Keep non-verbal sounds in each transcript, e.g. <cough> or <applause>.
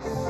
you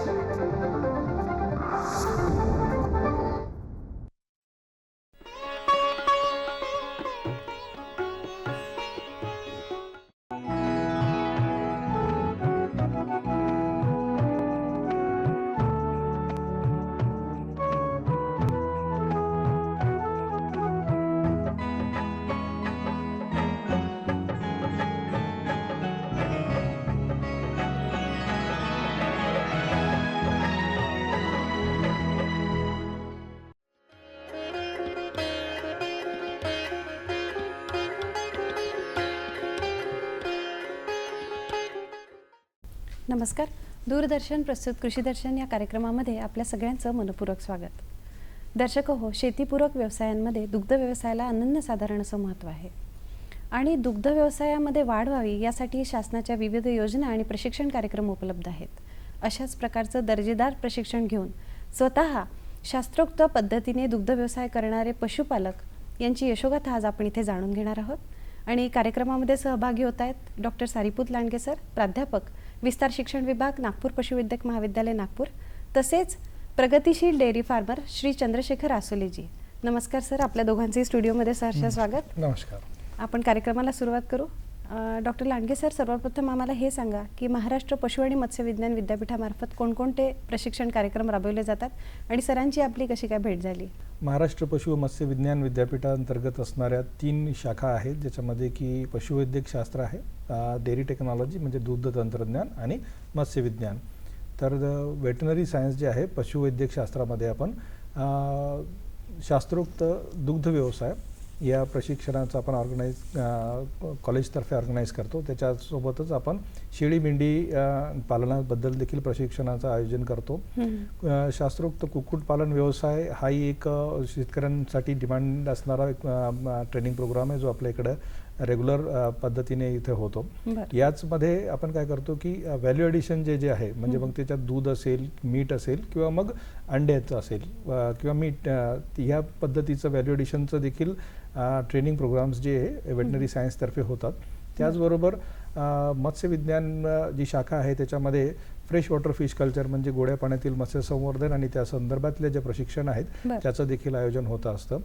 नमस्कार. दूरदर्शन प्रस्तुत कृषीदर्शन या कार्यक्रमामध्ये आपल्या सगळ्यांचं मनपूरक स्वागत. दर्शक हो शेतीपूरक व्यवसायांमध्ये दुग्ध व्यवसायाला अनन्यसाधारण असं महत्त्व आहे. आणि दुग्ध व्यवसायामध्ये वाढ व्हावी यासाठी शासनाच्या विविध योजना आणि प्रशिक्षण कार्यक्रम उपलब्ध आहेत. अशाच प्रकारचं दर्जेदार प्रशिक्षण घेऊन स्वतः शास्त्रोक्त पद्धतीने दुग्ध व्यवसाय करणारे पशुपालक यांची यशोगाथा आज आपण इथे जाणून घेणार आहोत. आणि कार्यक्रमामध्ये सहभागी होत आहेत डॉक्टर सारीपूत लांडगे सर प्राध्यापक विस्तार शिक्षण विभाग नागपूर पशुवैद्यक महाविद्यालय नागपूर. तसेच प्रगतिशील डेअरी फार्मर श्री चंद्रशेखर आसोलेजी नमस्कार सर आपल्या दोघांचंही स्टुडिओमध्ये सहर्ष स्वागत. नमस्कार. आपण कार्यक्रमाला सुरुवात करू. डॉक्टर लांडगे सर सर्वप्रथम आम्हाला हे सांगा की महाराष्ट्र पशु आणि मत्स्यविज्ञान विद्यापीठामार्फत कोणकोणते प्रशिक्षण कार्यक्रम राबवले जातात आणि सरांची आपली कशी काय भेट झाली? महाराष्ट्र पशु व मत्स्य विज्ञान विद्यापीठांतर्गत असणाऱ्या तीन शाखा आहेत ज्याच्यामध्ये की पशुवैद्यक शास्त्र आहे डेअरी टेक्नॉलॉजी म्हणजे दूध तंत्रज्ञान आणि मत्स्यविज्ञान तर वेटनरी सायन्स जे आहे पशुवैद्यक शास्त्रामध्ये आपण शास्त्रोक्त दुग्ध व्यवसाय या प्रशिक्षणाचं आपण ऑर्गनाईज कॉलेजतर्फे ऑर्गनाईज करतो. त्याच्यासोबतच आपण शेळी मेंढी पालनाबद्दल देखील प्रशिक्षणाचं आयोजन करतो. शास्त्रोक्त कुक्कुटपालन व्यवसाय हाही एक शेतकऱ्यांसाठी डिमांड असणारा एक ट्रेनिंग प्रोग्राम आहे जो आपल्या इकडं रेग्युलर पद्धतीने इथे होतो. याचमध्ये आपण काय करतो की व्हॅल्यू ॲडिशन जे जे आहे म्हणजे मग त्याच्यात दूध असेल मीठ असेल किंवा मग अंड्याचं असेल अ, किंवा मीठ ह्या पद्धतीचं व्हॅल्यू ॲडिशनचं देखील ट्रेनिंग प्रोग्राम्स जे वेटनरी सायन्सतर्फे होतात. त्याचबरोबर मत्स्यविज्ञान जी शाखा आहे त्याच्यामध्ये फ्रेश वॉटर फिश कल्चर म्हणजे गोड्या पाण्यातील मत्स्य संवर्धन आणि त्या संदर्भातले जे प्रशिक्षण आहेत. त्याचं देखील आयोजन होतं असतं.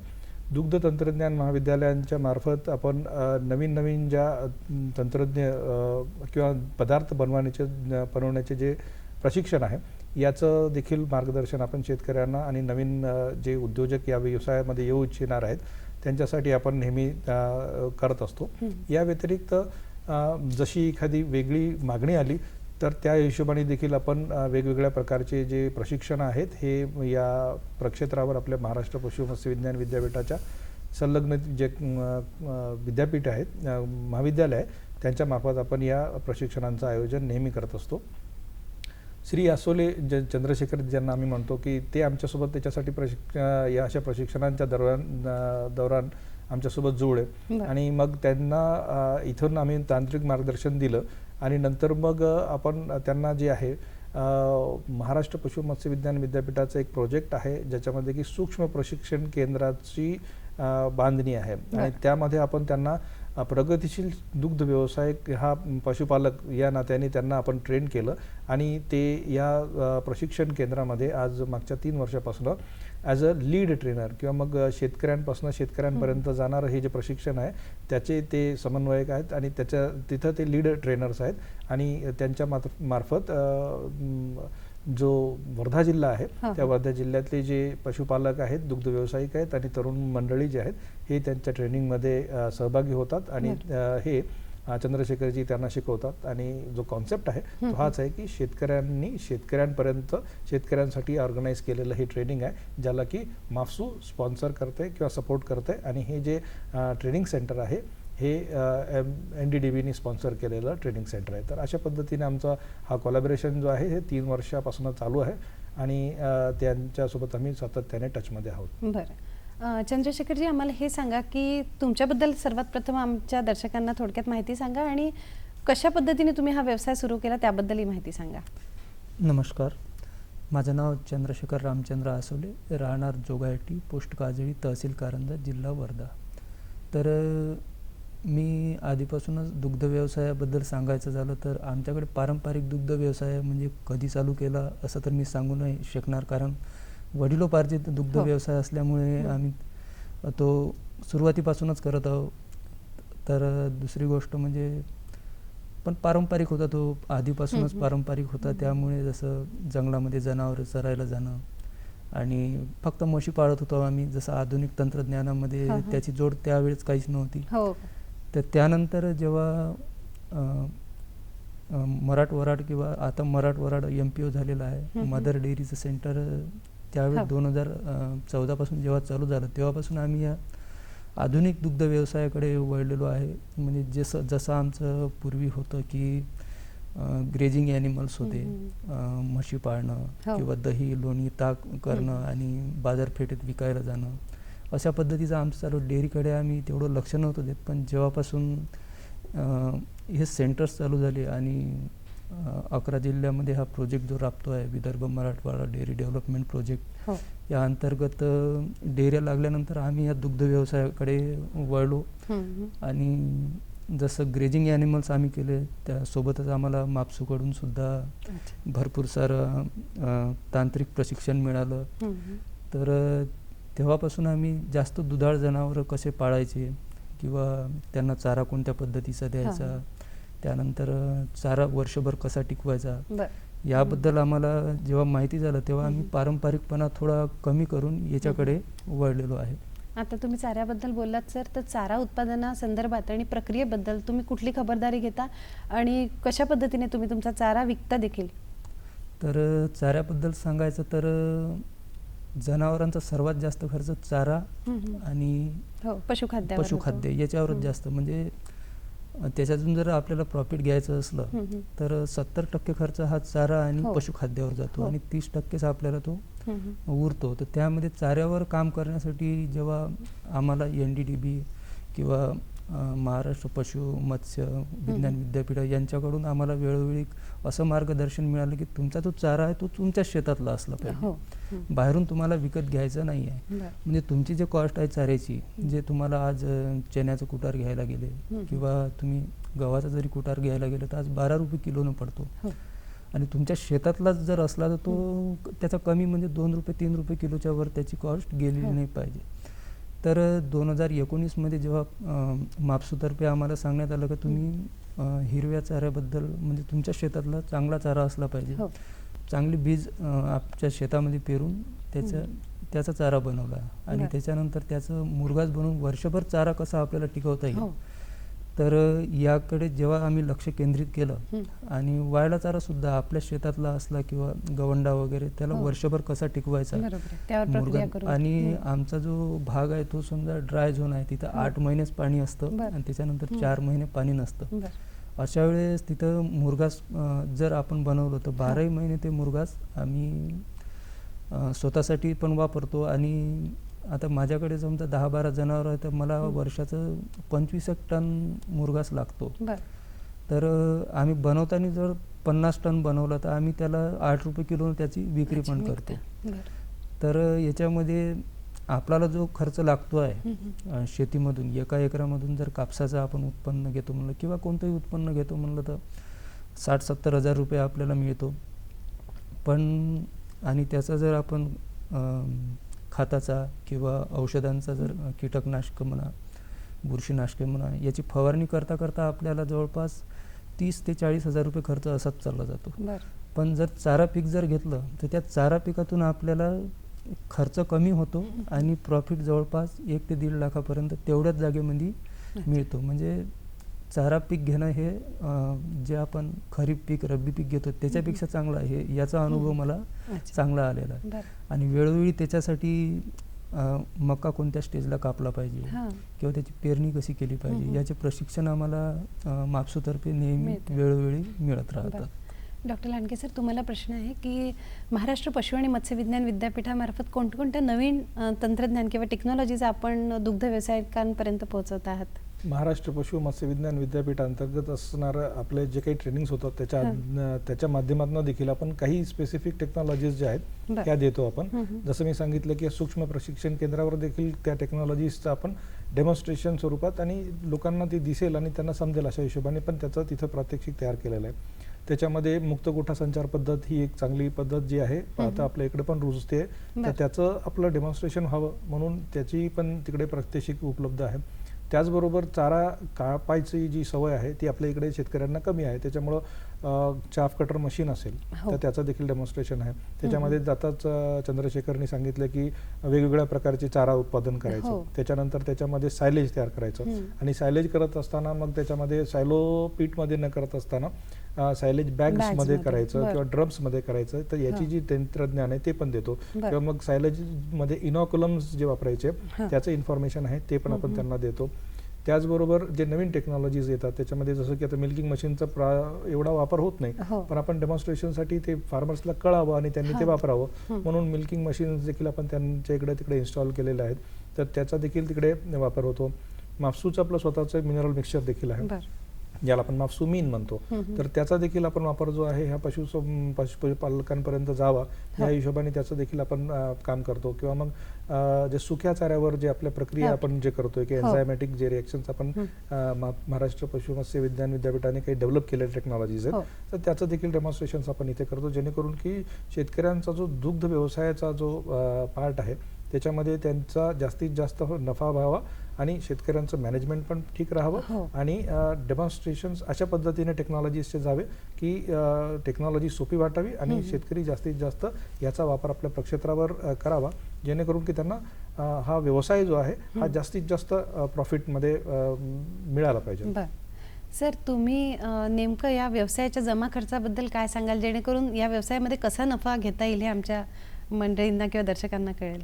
दुग्ध तंत्रज्ञान महाविद्यालयांच्या मार्फत आपण नवीन नवीन ज्या तंत्रज्ञ किंवा पदार्थ बनवण्याचे बनवण्याचे जे प्रशिक्षण आहे याचं देखील मार्गदर्शन आपण शेतकऱ्यांना आणि नवीन जे उद्योजक या व्यवसायामध्ये येऊ इच्छिणार आहेत त्यांच्यासाठी आपण नेहमी करत असतो. या व्यतिरिक्त जशी एखादी वेगळी मागणी आली तर त्या हिशोबाने देखील आपण वेगवेगळ्या प्रकारचे जे प्रशिक्षण आहेत हे या प्रक्षेत्रावर आपल्या महाराष्ट्र पशु मत्स्य विज्ञान विद्यापीठाच्या संलग्न जे विद्यापीठ आहेत महाविद्यालय आहे त्यांच्यामार्फत आपण या प्रशिक्षणांचं आयोजन नेहमी करत असतो. श्री आसोले ज चंद्रशेखर ज्यांना आम्ही म्हणतो की ते आमच्यासोबत त्याच्यासाठी प्रशिक्ष या अशा प्रशिक्षणांच्या दरम्यान अ, दौरान आमच्यासोबत बरं. आणि मग त्यांना इथून आम्ही तांत्रिक मार्गदर्शन दिलं. आणि नंतर मग आपण त्यांना जे आहे महाराष्ट्र पशु मत्स्य विज्ञान विद्यापीठाचं एक प्रोजेक्ट आहे ज्याच्यामध्ये की सूक्ष्म प्रशिक्षण केंद्राची बांधणी आहे आणि. त्यामध्ये आपण त्यांना प्रगतिशील दुग्ध व्यवसाय हा पशुपालक या नात्याने त्यांना आपण ट्रेन केलं आणि ते या प्रशिक्षण केंद्रामध्ये आज मागच्या तीन वर्षापासून ॲज अ लीड ट्रेनर किंवा मग शेतकऱ्यांपासून शेतकऱ्यांपर्यंत जाणारं हे जे प्रशिक्षण आहे त्याचे ते समन्वयक आहेत आणि त्याच्या तिथं ते लीड ट्रेनर्स आहेत आणि त्यांच्या मात मार्फत जो वर्धा जिल्हा आहे हा, त्या हा. वर्धा जिल्ह्यातले जे पशुपालक आहेत दुग्ध व्यावसायिक आहेत आणि तरुण मंडळी जे आहेत हे त्यांच्या ट्रेनिंगमध्ये सहभागी होतात आणि हे चंद्रशेखरजी त्यांना शिकवतात आणि जो कॉन्सेप्ट आहे तो हाच आहे की शेतकऱ्यांनी शेतकऱ्यांपर्यंत शेतकऱ्यांसाठी ऑर्गनाईज केलेलं हे ट्रेनिंग आहे ज्याला की माफसू स्पॉन्सर करते किंवा सपोर्ट करते आणि हे जे ट्रेनिंग सेंटर आहे हे एन डी डी बीनी स्पॉन्सर केलेलं ट्रेनिंग सेंटर आहे. तर अशा पद्धतीने आमचा हा कोलॅबरेशन जो आहे हे तीन वर्षापासून चालू आहे आणि त्यांच्यासोबत आम्ही सातत्याने टचमध्ये आहोत. बरं. चंद्रशेखरजी आम्हाला हे सांगा की तुमच्याबद्दल सर्वात प्रथम आमच्या दर्शकांना थोडक्यात माहिती सांगा आणि कशा पद्धतीने तुम्ही हा व्यवसाय सुरू केला त्याबद्दलही माहिती सांगा. नमस्कार. माझं नाव चंद्रशेखर रामचंद्र आसोले राहणार जोगायटी पोस्ट काजळी तहसील कारंजा जिल्हा वर्धा. तर मी आधीपासूनच दुग्ध व्यवसायाबद्दल सांगायचं झालं तर आमच्याकडे पारंपरिक दुग्ध व्यवसाय म्हणजे कधी चालू केला असं तर मी सांगू नाही शकणार कारण वडिलोपार्जित दुग्ध हो. व्यवसाय असल्यामुळे हं. आम्ही तो सुरुवातीपासूनच करत आहोत तर दुसरी गोष्ट म्हणजे पण पारंपरिक होता तो आधीपासूनच. पारंपरिक होता. त्यामुळे जसं जंगलामध्ये जनावरं चरायला जाणं आणि फक्त म्हशी पाळत होतो आम्ही जसं आधुनिक तंत्रज्ञानामध्ये. त्याची जोड त्यावेळेस काहीच नव्हती हो तर त्यानंतर जेव्हा अ, मराठवराड किंवा आता मराठवराड एम पी ओ झालेला आहे. मदर डेअरीचं सेंटर त्यावेळेस हो. दोन हजार चौदापासून जेव्हा चालू झालं तेव्हापासून आम्ही या आधुनिक दुग्ध व्यवसायाकडे वळलेलो आहे म्हणजे जसं जसं आमचं पूर्वी होतं की ग्रेजिंग ॲनिमल्स होते म्हशी पाळणं हो. किंवा दही लोणी ताक करणं. आणि बाजारपेठेत विकायला जाणं अशा पद्धतीचं आमचं चालू डेअरीकडे आम्ही तेवढं लक्ष नव्हतं देत पण जेव्हापासून हे सेंटर्स चालू झाले आणि अकरा जिल्ह्यामध्ये हा प्रोजेक्ट जो राबतो आहे Vidarbha Marathwada dairy development project हो या अंतर्गत अ, डेअऱ्या लागल्यानंतर आम्ही या दुग्ध व्यवसायाकडे वळलो. आणि जसं ग्रेजिंग ॲनिमल्स आम्ही केले त्यासोबतच आम्हाला मापसूकडून सुद्धा. भरपूर सारं तांत्रिक प्रशिक्षण मिळालं. तर तेव्हापासून आम्ही जास्त दुधाळ जनावरं कसे पाळायचे किंवा त्यांना चारा कोणत्या पद्धतीचा द्यायचा. त्यानंतर चारा वर्षभर कसा टिकवायचा याबद्दल आम्हाला जेव्हा माहिती झालं तेव्हा आम्ही. पारंपरिकपणा थोडा कमी करून याच्याकडे वळलेलो आहे आता तुम्ही चाऱ्याबद्दल बोललात सर तर चारा उत्पादना संदर्भात आणि प्रक्रियेबद्दल तुम्ही कुठली खबरदारी घेता आणि कशा पद्धतीने तुम्ही तुमचा चारा विकता देखील तर चाऱ्याबद्दल सांगायचं तर जनावरांचा सर्वात जास्त खर्च चारा. आणि हो पशुखाद्यावर होतो. पशुखाद्य याच्यावरच. जास्त म्हणजे त्याच्यातून जर आपल्याला प्रॉफिट घ्यायचं असलं. तर सत्तर टक्के खर्च हा चारा आणि हो. पशुखाद्यावर जातो हो. आणि तीस टक्केच आपल्याला तो. उरतो तर त्यामध्ये चाऱ्यावर काम करण्यासाठी जेव्हा आम्हाला एन डी डी बी किंवा महाराष्ट्र पशु मत्स्य विज्ञान. विद्यापीठ यांच्याकडून आम्हाला वेळोवेळी असं मार्गदर्शन मिळालं की तुमचा जो चारा आहे तो तुमच्या शेतातला असला हो पाहिजे. बाहेरून तुम्हाला विकत घ्यायचा नाही आहे. म्हणजे तुमची जे कॉस्ट आहे चाऱ्याची जे तुम्हाला आज चण्याचं कुटार घ्यायला गेले. किंवा तुम्ही गव्हाचा जरी कुटार घ्यायला गेलं तर आज बारा रुपये किलोनं पडतो हो आणि तुमच्या शेतातलाच जर असला तर तो त्याचा कमी म्हणजे दोन रुपये तीन रुपये किलोच्या वर त्याची कॉस्ट गेलेली हो. नाही पाहिजे तर दोन हजार एकोणीसमध्ये जेव्हा मापसूतर्फे आम्हाला सांगण्यात आलं की तुम्ही हिरव्या चाऱ्याबद्दल म्हणजे तुमच्या शेतातला चांगला चारा असला पाहिजे. हो. चांगली बीज अं, आपच्या शेतामध्ये पेरून त्याचं. त्याचा चारा बनवला. आणि. त्याच्यानंतर त्याचं मुरगास बनवून वर्षभर चारा कसा आपल्याला टिकवता येईल? हो. तर याकडे जेव्हा आम्ही लक्ष केंद्रित केलं. आणि वाळला चारा सुद्धा आपल्या शेतातला असला किंवा गवंडा वगैरे त्याला हो. वर्षभर कसा टिकवायचा आणि. आमचा जो भाग आहे तो समजा ड्राय झोन आहे तिथं. आठ महिनेच पाणी असतं. आणि त्याच्यानंतर. चार महिने पाणी नसतं. अशा वेळेस तिथं मुरगास जर आपण बनवलं तर बाराही महिने ते मुरगास आम्ही स्वतःसाठी पण वापरतो आणि आता माझ्याकडे समजा दहा बारा जनावर आहे तर मला. वर्षाचं पंचवीस एक टन मुरगास लागतो तर आम्ही बनवताना जर पन्नास टन बनवलं तर आम्ही त्याला आठ रुपये किलो त्याची विक्री पण. करतो. तर याच्यामध्ये आपल्याला जो खर्च लागतो आहे शेतीमधून एका एकरामधून जर कापसाचं आपण उत्पन्न घेतो म्हणलं किंवा कोणतंही उत्पन्न घेतो म्हणलं तर साठ सत्तर हजार रुपये आपल्याला मिळतो पण आणि त्याचा जर आपण खताचा किंवा औषधांचा जर कीटकनाशक म्हणा बुरशीनाशके म्हणा याची फवारणी करता करता आपल्याला जवळपास तीस ते चाळीस हजार रुपये खर्च असाच चालला जातो. पण जर चारा पीक जर घेतलं तर त्या चारा पिकातून आपल्याला खर्च कमी होतो आणि प्रॉफिट जवळपास एक ते दीड लाखापर्यंत तेवढ्याच जागेमध्ये मिळतो. म्हणजे चारा पीक घेणं हे जे आपण खरीप पीक रब्बी पीक घेतो त्याच्यापेक्षा चांगलं आहे याचा अनुभव मला चांगला आलेला आहे. आणि वेळोवेळी त्याच्यासाठी मका कोणत्या स्टेजला कापला पाहिजे? हा. किंवा त्याची पेरणी कशी केली. पाहिजे? याचे प्रशिक्षण आम्हाला मापसूतर्फे नेहमी. वेळोवेळी मिळत. राहतात. डॉक्टर लांडगे सर तुम्हाला प्रश्न आहे की महाराष्ट्र पशु आणि मत्स्य विज्ञान विद्यापीठामार्फत कोणकोणत्या नवीन तंत्रज्ञान किंवा टेक्नॉलॉजीज आपण दुग्ध व्यावसायिकांपर्यंत पोहोचवत आहात? महाराष्ट्र पशु मत्स्य विज्ञान विद्यापीठांतर्गत असणारं आपले जे काही ट्रेनिंग्स होतात त्याच्या. त्याच्या माध्यमातून देखील आपण काही स्पेसिफिक टेक्नॉलॉजीज ज्या आहेत. त्या देतो आपण. जसं मी सांगितलं की सूक्ष्म प्रशिक्षण केंद्रावर देखील त्या टेक्नॉलॉजीजचा आपण डेमॉन्स्ट्रेशन स्वरूपात आणि लोकांना ती दिसेल आणि त्यांना समजेल अशा हिशोबाने पण त्याचं तिथं प्रात्यक्षिक तयार केलेलं आहे त्याच्यामध्ये मुक्त कोठा संचार पद्धत ही एक चांगली पद्धत जी आहे. आता आपल्या इकडे पण रुजते तर. त्याचं आपलं डेमॉन्स्ट्रेशन व्हावं म्हणून त्याची पण तिकडे प्रात्यक्षिक उपलब्ध आहे त्याचबरोबर चारा कापायची जी सवय आहे ती आपल्या इकडे शेतकऱ्यांना कमी आहे त्याच्यामुळं चाफ कटर मशीन असेल हो. तर त्याचं देखील डेमॉन्स्ट्रेशन आहे त्याच्यामध्ये आताच अं, चंद्रशेखरनी सांगितलं की वेगवेगळ्या प्रकारचे चारा उत्पादन हो. करायचं त्याच्यानंतर त्याच्यामध्ये सायलेज तयार करायचं. आणि सायलेज करत असताना मग त्याच्यामध्ये सायलो पीठमध्ये न करत असताना सायलेज बॅग्समध्ये मध्ये. करायचं. किंवा ड्रम्समध्ये करायचं तर याची. जी तंत्रज्ञान आहे ते पण देतो. किंवा मग सायलेजमध्ये इनॉक्युलम्स जे वापरायचे. त्याचं इन्फॉर्मेशन आहे ते पण आपण. त्यांना देतो त्याचबरोबर जे नवीन टेक्नॉलॉजीज येतात त्याच्यामध्ये जसं की आता मिल्किंग मशीनचा प्रा एवढा वापर होत नाही हो पण आपण डेमॉन्स्ट्रेशनसाठी ते फार्मर्सला कळावं आणि त्यांनी ते. वापरावं. म्हणून मिल्किंग मशीन्स देखील आपण त्यांच्या इकडे तिकडे इन्स्टॉल केलेले आहेत तर त्याचा देखील तिकडे वापर होतो मापसूचं आपलं स्वतःचं मिनरल मिक्सचर देखील आहे ज्याला आपण मापसू मीन म्हणतो. तर त्याचा देखील आपण वापर जो आहे ह्या पशु पशुपालकांपर्यंत जावा या हो. हिशोबाने त्याचं देखील आपण काम करतो किंवा मग जे सुक्या चाऱ्यावर जे आपल्या प्रक्रिया हा. आपण जे करतोय की हो. एन्झायमॅटिक जे रिएक्शन्स आपण महाराष्ट्र पशुमत्स्य विज्ञान विद्यापीठाने काही डेव्हलप केलेले टेक्नॉलॉजीज हो. आहेत तर त्याचं देखील डेमॉन्स्ट्रेशन्स आपण इथे करतो जेणेकरून की शेतकऱ्यांचा जो दुग्ध व्यवसायाचा जो पार्ट आहे त्याच्यामध्ये त्यांचा जास्तीत जास्त नफा व्हावा आणि शेतकऱ्यांचं मॅनेजमेंट पण ठीक हो. राहावं आणि डेमॉन्स्ट्रेशन्स अशा पद्धतीने टेक्नॉलॉजीजचे जावे की टेक्नॉलॉजी सोपी वाटावी आणि. शेतकरी जास्तीत जास्त याचा वापर आपल्या प्रक्षेत्रावर करावा जेणेकरून की त्यांना हा व्यवसाय जो आहे हा. जास्तीत जास्त प्रॉफिटमध्ये मिळाला पाहिजे सर तुम्ही नेमकं या व्यवसायाच्या जमा खर्चाबद्दल काय सांगाल जेणेकरून या व्यवसायामध्ये कसा नफा घेता येईल हे आमच्या मंडळींना किंवा दर्शकांना कळेल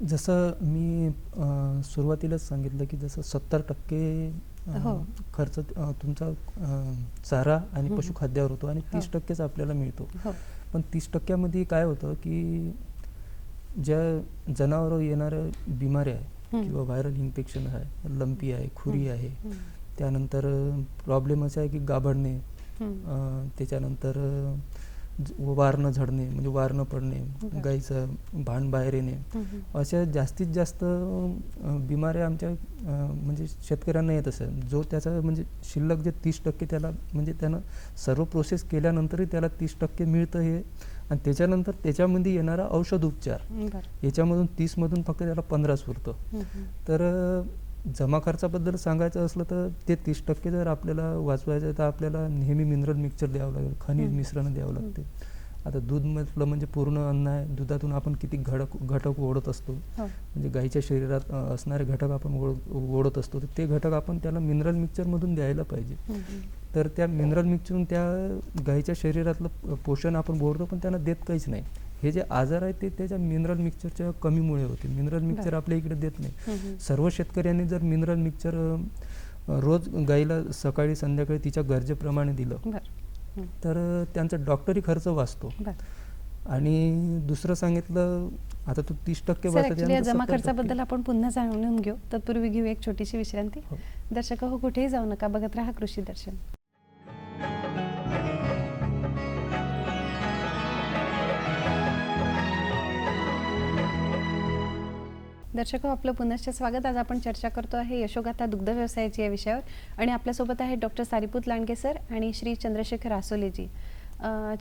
जसं मी अ, सुरुवातीलाच सांगितलं की जसं सत्तर टक्के अ, हो. खर्च अ, तुमचा अ, चारा आणि हम्म. पशुखाद्यावर होतो आणि तीस हो. टक्केच आपल्याला मिळतो हो पण तीस टक्क्यामध्ये काय होतं की ज्या जनावरं येणाऱ्या बिमाऱ्या आहे हम्म. किंवा व्हायरल इन्फेक्शन आहे लंपी आहे खुरी आहे हम्म. त्यानंतर प्रॉब्लेम असा आहे की गाभडणे हम्म. अ, त्याच्यानंतर अ, वारणं झडणे म्हणजे वारणं पडणे. गाईचं भान बाहेर येणे. अशा जास्तीत जास्त बिमाऱ्या आमच्या म्हणजे शेतकऱ्यांना येत असेल जो त्याचा म्हणजे शिल्लक जे तीस टक्के त्याला म्हणजे त्यानं सर्व प्रोसेस केल्यानंतरही त्याला तीस टक्के मिळतं हे आणि त्याच्यानंतर त्याच्यामध्ये येणारा औषध उपचार याच्यामधून तीसमधून फक्त त्याला पंधराच उरतं हम्म. तर जमा खर्चाबद्दल सांगायचं असलं तर ते तीस टक्के जर आपल्याला वाचवायचं तर आपल्याला नेहमी मिनरल मिक्सचर द्यावं लागेल खनिज. मिश्रण द्यावं लागते. आता दूध म्हटलं म्हणजे पूर्ण अन्न आहे दुधातून आपण किती घटक घटक ओढत असतो. हो. म्हणजे गाईच्या शरीरात असणारे घटक आपण ओढ ओढत असतो तर ते घटक आपण त्याला मिनरल मिक्सचरमधून द्यायला पाहिजे. तर त्या मिनरल मिक्सचरून त्या गाईच्या शरीरातलं पोषण आपण ओढतो पण त्यांना देत काहीच नाही. हे जे आजार आहेत ते त्याच्या मिनरल मिक्सचरच्या कमीमुळे होते मिनरल मिक्सचर बरं. आपल्या इकडे देत नाही. सर्व शेतकऱ्यांनी जर मिनरल मिक्सचर अ, रोज गाईला सकाळी संध्याकाळी तिच्या गरजेप्रमाणे दिलं. तर त्यांचा डॉक्टरी खर्च वाचतो आणि दुसरं सांगितलं आता तू तीस टक्के जमा 70 टक्के. खर्चाबद्दल आपण पुन्हा जाणून घेऊ तत्पूर्वी घेऊ एक छोटीशी विश्रांती हो. दर्शक हो कुठेही जाऊ नका बघत राहा कृषी दर्शन दर्शक हो आपलं पुनश्च स्वागत. आज आपण चर्चा करतो आहे यशोगाथा दुग्ध व्यवसायाची या विषयावर. आणि आपल्यासोबत आहे डॉक्टर सारीपूत लांडगे सर आणि श्री चंद्रशेखर आसोलेजी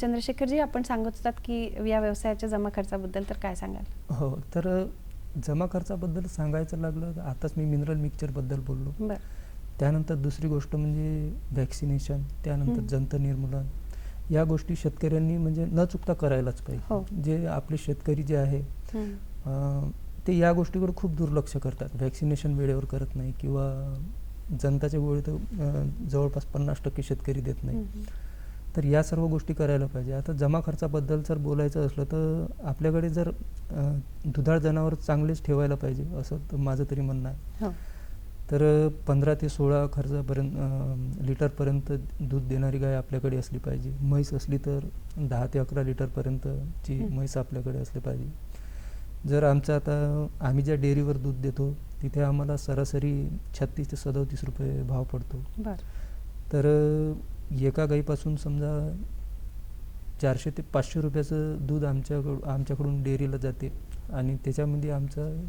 चंद्रशेखरजी आपण सांगत होतात की या व्यवसायाच्या जमा खर्चाबद्दल तर काय सांगाल? हो तर जमा खर्चाबद्दल सांगायचं लागलं तर आताच मी मिनरल मिक्सचरबद्दल बोललो. त्यानंतर दुसरी गोष्ट म्हणजे व्हॅक्सिनेशन त्यानंतर हं. जंत निर्मूलन. या गोष्टी शेतकऱ्यांनी म्हणजे न चुकता करायलाच हो. पाहिजे जे आपले शेतकरी जे आहे ते या गोष्टीकडे खूप दुर्लक्ष करतात. व्हॅक्सिनेशन वेळेवर करत नाही किंवा जनताच्या गोळी तर जवळपास पन्नास टक्के शेतकरी देत नाही. तर या सर्व गोष्टी करायला पाहिजे. आता जमा खर्चाबद्दल जर बोलायचं असलं तर आपल्याकडे जर दुधाळ जनावर चांगलेच ठेवायला पाहिजे असं तर माझं तरी म्हणणं आहे. हो. तर पंधरा ते सोळा खर्चापर्यंत लिटरपर्यंत दूध देणारी गाय आपल्याकडे असली पाहिजे. म्हैस असली तर दहा ते अकरा लिटरपर्यंतची. म्हैस आपल्याकडे असली पाहिजे. जर आमचं आता आम्ही ज्या डेअरीवर दूध देतो तिथे आम्हाला सरासरी छत्तीस ते सदोतीस रुपये भाव पडतो. बर. तर एका गाईपासून समजा चारशे ते पाचशे रुपयाचं दूध आमच्याकडून आमच्याकडून डेअरीला जाते आणि त्याच्यामध्ये आमचं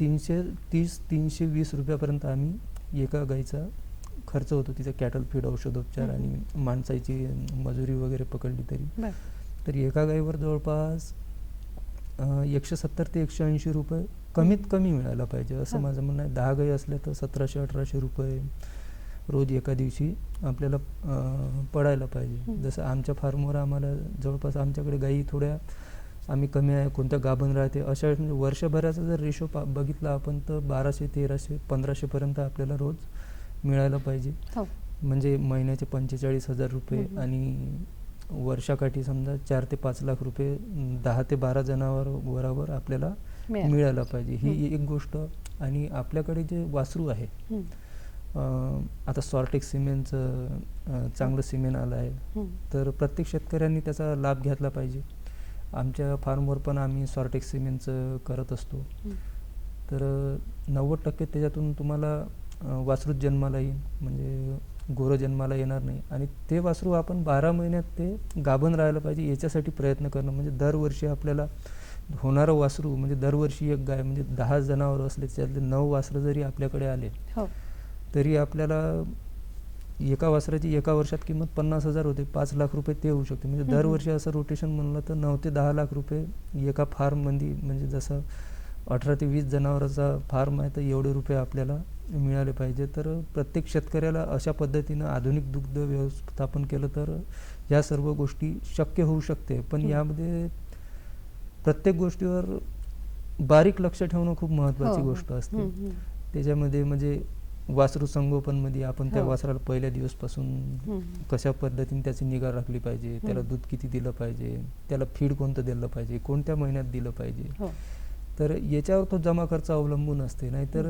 तीनशे तीस तीनशे वीस रुपयापर्यंत आम्ही एका गाईचा खर्च होतो. तिचा कॅटल फीड औषधोपचार. आणि माणसाची मजुरी वगैरे पकडली तरी. तर एका गाईवर जवळपास एकशे सत्तर ते एकशे ऐंशी रुपये कमीत कमी मिळायला पाहिजे असं. माझं म्हणणं आहे दहा गाई असल्या तर सतराशे अठराशे रुपये रोज एका दिवशी आपल्याला पडायला पाहिजे. जसं आमच्या फार्मवर आम्हाला जवळपास आमच्याकडे गाई थोड्या आम्ही कमी आहे कोणत्या गाभण राहते अशा म्हणजे वर्षभराचा जर रेशो पा बघितला आपण तर बाराशे तेराशे पंधराशेपर्यंत आपल्याला रोज मिळायला पाहिजे हो म्हणजे महिन्याचे पंचेचाळीस हजार रुपये. आणि वर्षाकाठी समजा चार ते पाच लाख रुपये दहा ते बारा जनावरांवर आपल्याला मिळालं. मिळायला पाहिजे ही. एक गोष्ट आणि आपल्याकडे जे वासरू आहे आता सॉर्टेक सिमेंटचं चांगलं सिमेंट आलं आहे. तर प्रत्येक शेतकऱ्यांनी त्याचा लाभ घेतला पाहिजे आमच्या फार्मवर पण आम्ही सॉर्टेक सिमेंटचं करत असतो. तर नव्वद टक्के त्याच्यातून तुम्हाला वासरूच जन्माला येईल म्हणजे गोरं जन्माला येणार नाही. आणि ते वासरू आपण बारा महिन्यात ते गाभण राहायला पाहिजे याच्यासाठी प्रयत्न करणं. म्हणजे दरवर्षी आपल्याला होणारं वासरू म्हणजे दरवर्षी एक गाय म्हणजे दहा जनावर असले त्यातले नऊ वासरं जरी आपल्याकडे आले हो. तरी आपल्याला एका वासराची एका वर्षात किंमत पन्नास हजार होते. पाच लाख रुपये ते होऊ शकते. म्हणजे. दरवर्षी असं रोटेशन म्हणलं तर नऊ ते दहा लाख रुपये एका फार्ममध्ये म्हणजे जसं अठरा ते वीस जनावराचा फार्म आहे तर एवढे रुपये आपल्याला मिळाले पाहिजे तर प्रत्येक शेतकऱ्याला अशा पद्धतीनं आधुनिक दुग्ध व्यवस्थापन केलं तर या सर्व गोष्टी शक्य होऊ शकते पण. यामध्ये प्रत्येक गोष्टीवर बारीक लक्ष ठेवणं खूप महत्त्वाची हो. गोष्ट असते. त्याच्यामध्ये म्हणजे वासरू संगोपनमध्ये आपण त्या हो. वासराला पहिल्या दिवसपासून. कशा पद्धतीने त्याची निगा राखली पाहिजे त्याला. दूध किती दिलं पाहिजे त्याला फीड कोणतं दिलं पाहिजे कोणत्या महिन्यात दिलं पाहिजे हो तर याच्यावर तो जमा खर्च अवलंबून असते नाहीतर.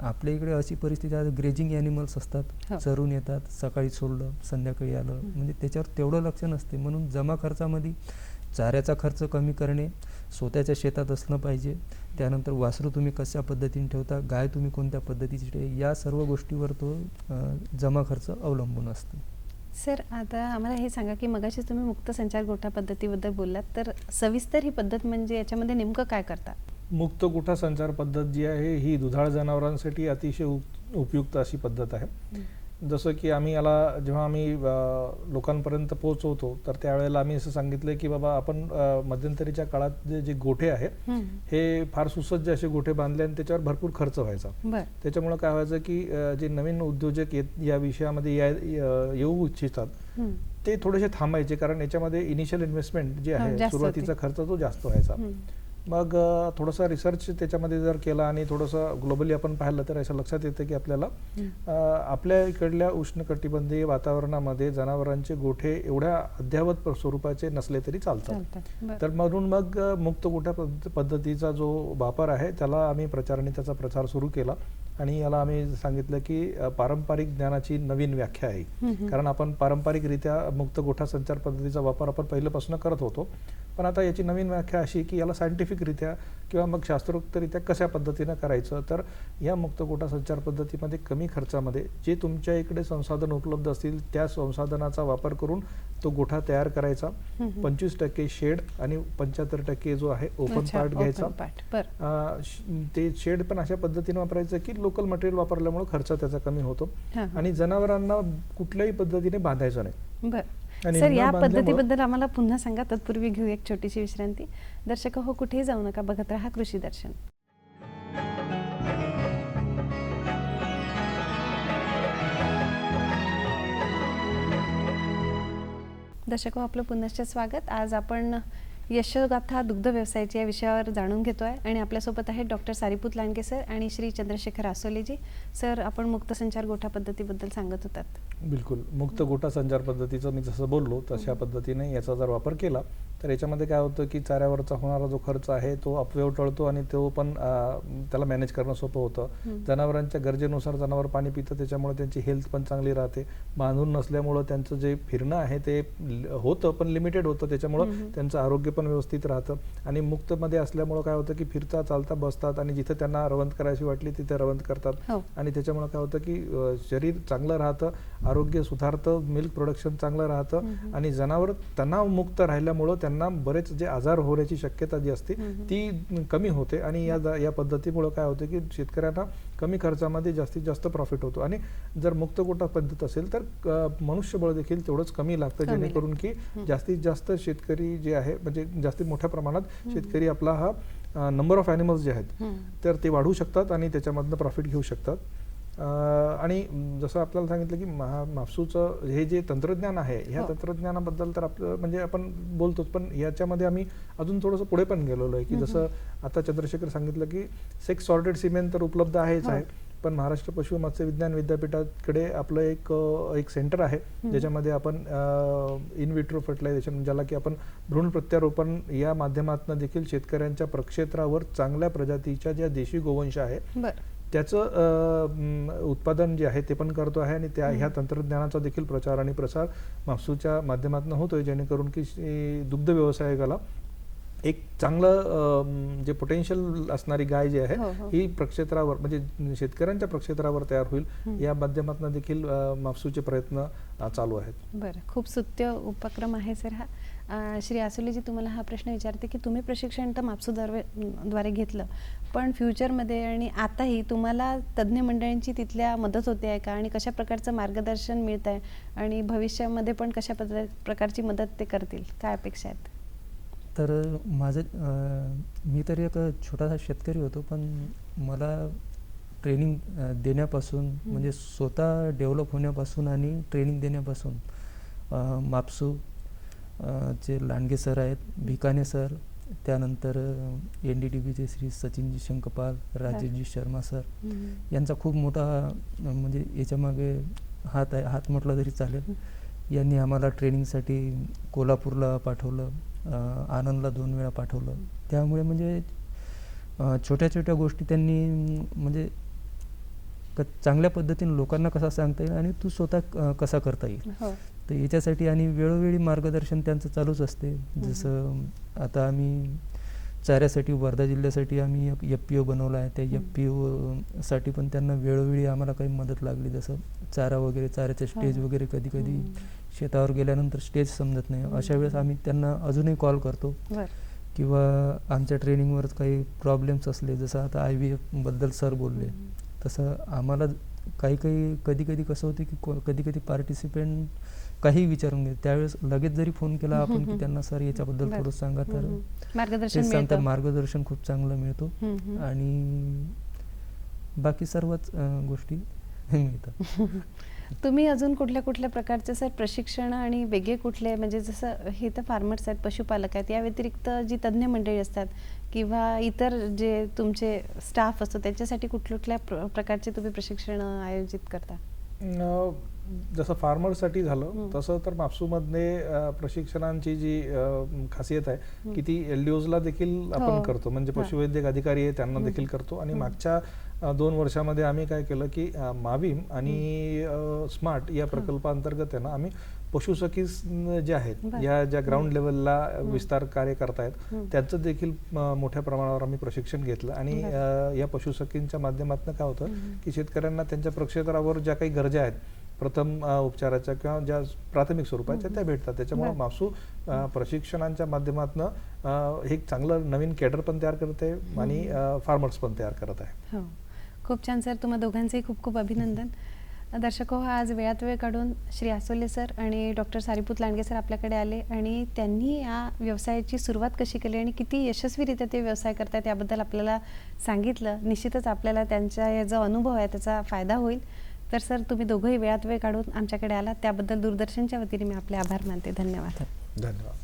आपल्या इकडे अशी परिस्थिती आहे ग्रेजिंग ॲनिमल्स हो. असतात चरून येतात सकाळी सोडलं संध्याकाळी आलं. म्हणजे त्याच्यावर तेवढं लक्ष नसते म्हणून जमा खर्चामध्ये चाऱ्याचा खर्च कमी करणे स्वतःच्या शेतात असलं पाहिजे त्यानंतर वासरू तुम्ही कशा पद्धतीने ठेवता गाय तुम्ही कोणत्या पद्धतीची ठेव या सर्व गोष्टीवर तो जमा खर्च अवलंबून असतो सर आता आम्हाला हे सांगा की मगाशी तुम्ही मुक्त संचार गोठा पद्धतीबद्दल बोललात तर सविस्तर ही पद्धत म्हणजे याच्यामध्ये नेमकं काय करता? मुक्त गुठा संचार पद्धत जी आहे ही दुधाळ जनावरांसाठी अतिशय उप- उपयुक्त अशी पद्धत आहे. जसं की आम्ही याला जेव्हा आम्ही लोकांपर्यंत पोहोचवतो तर त्यावेळेला आम्ही असं सांगितलं की बाबा आपण मध्यंतरीच्या काळात जे जे गोठे आहे हम्म. हे फार सुसज्ज असे गोठे बांधले आणि त्याच्यावर भरपूर खर्च व्हायचा त्याच्यामुळं काय व्हायचं की जे नवीन उद्योजक या विषयामध्ये येऊ इच्छितात. ते थोडेसे थांबायचे कारण याच्यामध्ये इनिशियल इन्व्हेस्टमेंट जे आहे सुरुवातीचा. खर्च तो जास्त व्हायचा. मग थोडासा रिसर्च त्याच्यामध्ये जर केला आणि थोडंसं ग्लोबली आपण पाहिलं तर असं लक्षात येतं की आपल्याला आपल्या इकडल्या उष्णकटिबंधीय वातावरणामध्ये जनावरांचे गोठे एवढ्या अद्यावत स्वरूपाचे नसले तरी चालतात. तर म्हणून मग मुक्त गोठा पद्ध- पद्धतीचा जो वापर आहे त्याला आम्ही प्रचार आणि त्याचा प्रचार सुरू केला. आणि याला आम्ही सांगितलं की पारंपरिक ज्ञानाची नवीन व्याख्या आहे. कारण आपण पारंपरिकरित्या मुक्त गोठा संचार पद्धतीचा वापर आपण पहिल्यापासून करत होतो. पण आता याची नवीन व्याख्या अशी की याला सायंटिफिकरित्या किंवा मग शास्त्रोक्तरित्या कशा पद्धतीनं करायचं तर या मुक्त गोठा संचार पद्धतीमध्ये कमी खर्चामध्ये जे तुमच्या इकडे संसाधन उपलब्ध असतील त्या संसाधनाचा वापर करून तो गोठा तयार करायचा. पंचवीस टक्के शेड आणि पंच्याहत्तर टक्के जो आहे ओपन पार्ट घ्यायचा. ते शेड पण अशा पद्धतीने वापरायचं की लोकल मटेरियल वापरल्यामुळे खर्च त्याचा कमी होतो. आणि जनावरांना कुठल्याही पद्धतीने बांधायचं नाही. सर या पद्धतीबद्दल आम्हाला पुन्हा सांगा. तत्पूर्वी घेऊ एक छोटीशी विश्रांती. दर्शक हो कुठेही जाऊ नका. बघत राहा कृषी दर्शन. दर्शक हो आपलं पुनश्च स्वागत. आज आपण यशोगाथा दुग्ध व्यवसायाची या विषयावर जाणून घेतो आहे आणि आपल्यासोबत आहेत डॉक्टर सारीपूत लांडगे सर आणि श्री चंद्रशेखर आसोलेजी सर आपण मुक्त संचार गोठा पद्धतीबद्दल सांगत होतात. बिलकुल. मुक्त गोठा संचार पद्धतीचं मी जसं बोललो तशा पद्धतीने याचा जर वापर केला तर याच्यामध्ये काय होतं की चाऱ्यावरचा होणारा जो खर्च आहे तो अपव्यव टळतो आणि तो पण त्याला मॅनेज करणं सोपं होतं. जनावरांच्या गरजेनुसार जनावर पाणी पितं त्याच्यामुळे त्यांची हेल्थ पण चांगली राहते बांधून नसल्यामुळं त्यांचं जे फिरणं आहे ते होतं पण लिमिटेड होतं त्याच्यामुळं. त्यांचं आरोग्य पण व्यवस्थित राहतं आणि मुक्तमध्ये असल्यामुळं काय होतं की फिरता चालता बसतात आणि जिथं त्यांना रवंत करायची वाटली तिथे रवंत करतात हो आणि त्याच्यामुळे काय होतं की शरीर चांगलं राहतं आरोग्य सुधारतं मिल्क प्रोडक्शन चांगलं राहतं. आणि जनावर तणावमुक्त राहिल्यामुळं त्यांना बरेच जे आजार होण्याची शक्यता जी असते. ती कमी होते आणि या या पद्धतीमुळं काय होतं की शेतकऱ्यांना कमी खर्चामध्ये जास्तीत जास्त प्रॉफिट होतो. आणि जर मुक्त कोटा पद्धत असेल तर मनुष्यबळ देखील तेवढंच कमी लागतं जेणेकरून की जास्तीत जास्त शेतकरी जे आहे म्हणजे जास्तीत मोठ्या प्रमाणात शेतकरी आपला हा नंबर ऑफ ॲनिमल्स जे आहेत. तर ते वाढवू शकतात आणि त्याच्यामधनं प्रॉफिट घेऊ शकतात. आणि जसं आपल्याला सांगितलं की महा मापसूचं हे जे तंत्रज्ञान आहे ह्या हो. तंत्रज्ञानाबद्दल तर आपलं म्हणजे आपण बोलतोच पण याच्यामध्ये आम्ही अजून थोडंसं पुढे पण गेलेलो आहे की जसं आता चंद्रशेखर सांगितलं की सेक्स सॉर्टेड सिमेंट तर उपलब्ध आहेच हो. आहे पण महाराष्ट्र पशु मत्स्य विज्ञान विद्यापीठाकडे आपलं एक एक सेंटर आहे ज्याच्यामध्ये आपण इन विट्रो फर्टिलायझेशन ज्याला की आपण भ्रूण प्रत्यारोपण या माध्यमातून देखील शेतकऱ्यांच्या प्रक्षेत्रावर चांगल्या प्रजातीच्या ज्या देशी गोवंश आहे त्याचं उत्पादन जे आहे ते पण करतो आहे आणि त्या ह्या तंत्रज्ञानाचा देखील प्रचार आणि प्रसार मापसूच्या माध्यमातून होतोय जेणेकरून की दुग्ध व्यवसायकाला एक चांगलं जे पोटेन्शियल असणारी गाय जी आहे हो, हो. ही प्रक्षेत्रावर म्हणजे शेतकऱ्यांच्या प्रक्षेत्रावर तयार होईल या माध्यमातून देखील मापसूचे प्रयत्न चालू आहेत. बरं खूप स्तुत्य उपक्रम आहे सर हा. श्री आसोलीजी तुम्हाला हा प्रश्न विचारते की तुम्ही प्रशिक्षण तर मापसू द्वारे घेतलं पण फ्युचरमध्ये आणि आताही तुम्हाला तज्ज्ञ मंडळींची तिथल्या मदत होते आहे का? आणि कशा प्रकारचं मार्गदर्शन मिळत आहे आणि भविष्यामध्ये पण कशा पद्ध प्रकारची मदत ते करतील? काय अपेक्षा आहेत? तर माझं मी तर एक छोटासा शेतकरी होतो पण मला ट्रेनिंग देण्यापासून म्हणजे स्वतः डेव्हलप होण्यापासून आणि ट्रेनिंग देण्यापासून मापसू चे लांडगे सर आहेत भिकाणे सर त्यानंतर एन डी टी बीचे श्री सचिनजी शंकपाल राजेशजी शर्मा सर यांचा खूप मोठा म्हणजे याच्यामागे हात आहे हात म्हटलं तरी चालेल. यांनी आम्हाला ट्रेनिंगसाठी कोल्हापूरला पाठवलं आनंदला दोन वेळा पाठवलं. त्यामुळे म्हणजे छोट्या छोट्या गोष्टी त्यांनी म्हणजे क चांगल्या पद्धतीने लोकांना कसा सांगता येईल आणि तू स्वतः कसा करता येईल? हो. तर याच्यासाठी आणि वेळोवेळी मार्गदर्शन त्यांचं चालूच असते. जसं आता आम्ही चाऱ्यासाठी वर्धा जिल्ह्यासाठी आम्ही एक एफ पी ओ बनवला आहे. त्या एफ पी ओ साठी पण त्यांना वेळोवेळी आम्हाला काही मदत लागली. जसं चारा वगैरे चाऱ्याचे स्टेज हा. वगैरे कधी कधी. शेतावर गेल्यानंतर स्टेज समजत नाही. अशा वेळेस आम्ही त्यांना अजूनही कॉल करतो. किंवा आमच्या ट्रेनिंगवर काही प्रॉब्लेम्स असले जसं आता आय व्ही एफबद्दल सर बोलले तसं आम्हाला काही काही कधी कधी कसं होतं की कधी कधी पार्टिसिपेंट काही विचारून घेत त्यावेळेस लगेच जरी फोन केला आपण की त्यांना सर याच्याबद्दल. थोडं सांगा. तर. मार्गदर्शन ते सांगतात मार्गदर्शन खूप चांगलं मिळतो. आणि बाकी सर्वच गोष्टी <laughs> मिळतात. <laughs> तुम्ही अजून कुठल्या कुठल्या प्रकारचे सर प्रशिक्षण आणि वेगळे कुठले म्हणजे जसं हे तर फार्मर्स आहेत पशुपालक आहेत या व्यतिरिक्त जी तज्ज्ञ मंडळी असतात किंवा इतर जे तुमचे स्टाफ असतो त्यांच्यासाठी कुठल्या कुठल्या प्र- प्रकारचे तुम्ही प्रशिक्षण आयोजित करता? जसं फार्मरसाठी झालं. तसं तर मापसूमध्ये अं, प्रशिक्षणांची जी खासियत आहे की ती एल ओजला देखील आपण हो. करतो म्हणजे. पशुवैद्यक अधिकारी आहे त्यांना. देखील करतो आणि. मागच्या दोन वर्षामध्ये आम्ही काय केलं की माविम आणि स्मार्ट या प्रकल्पाअंतर्गत आहे ना आम्ही पशुसखीस न- जे आहेत. या ज्या ग्राउंड लेवलला. विस्तार कार्य करतायत. त्यांचं देखील मोठ्या प्रमाणावर आम्ही प्रशिक्षण घेतलं आणि या पशुसखींच्या माध्यमातून काय होतं. की शेतकऱ्यांना त्यांच्या प्रक्षेत्रावर ज्या काही गरजा आहेत प्रथम उपचाराच्या किंवा ज्या प्राथमिक स्वरूपाच्या त्या भेटतात. त्याच्यामुळे. मासू प्रशिक्षणांच्या माध्यमातून हे एक चांगलं नवीन केडर पण तयार करत आहे आणि फार्मर्स पण तयार करत आहे. हो. खूप छान सर. तुम्हा दोघांचेही खूप खूप अभिनंदन. दर्शक हो आज वेळात वेळ काढून श्री आसोले सर आणि डॉक्टर सारीपूत लांडगे सर आपल्याकडे आले आणि त्यांनी या व्यवसायाची सुरुवात कशी केली आणि किती यशस्वीरित्या ते व्यवसाय करतात याबद्दल आपल्याला सांगितलं. निश्चितच आपल्याला त्यांचा या जो अनुभव आहे त्याचा फायदा होईल. तर सर तुम्ही दोघंही वेळात वेळ काढून आमच्याकडे आलात. त्याबद्दल दूरदर्शनच्या वतीने मी आपले आभार मानते. धन्यवाद. धन्यवाद.